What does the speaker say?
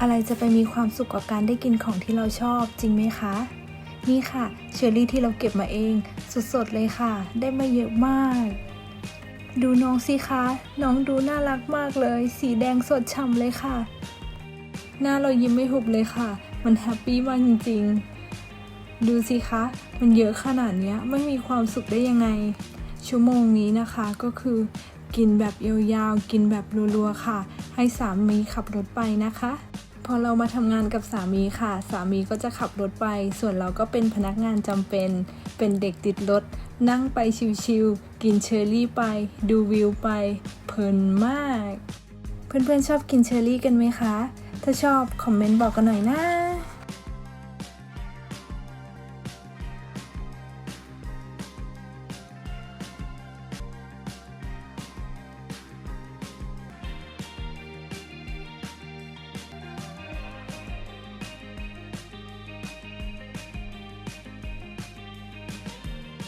อะไรจะไปมีความสุขกับการได้กินของที่เราชอบจริงไหมคะ นี่ค่ะเชอร์รี่ที่เราเก็บมาเอง สดๆเลยค่ะ ได้มาเยอะมาก ดูน้องสิคะ น้องดูน่ารักมากเลย สีแดงสดฉ่ำเลยค่ะ หน้าเรายิ้มไม่หุบเลยค่ะ มันแฮปปี้มากจริงๆ ดูสิคะ มันเยอะขนาดนี้ไม่มีความสุขได้ยังไง ชั่วโมงนี้นะคะก็คือกินแบบยาวๆ กินแบบรัวๆ ค่ะ ให้สามีขับรถไปนะคะ พอเรามาทำงานกับสามีค่ะ สามีก็จะขับรถไป ส่วนเราก็เป็นพนักงานจำเป็น เป็นเด็กติดรถ นั่งไปชิวๆกินเชอร์รี่ไป ดูวิวไป เพลินมาก เพื่อนๆชอบกินเชอร์รี่กันไหมคะ ถ้าชอบคอมเมนต์บอกกันหน่อยนะ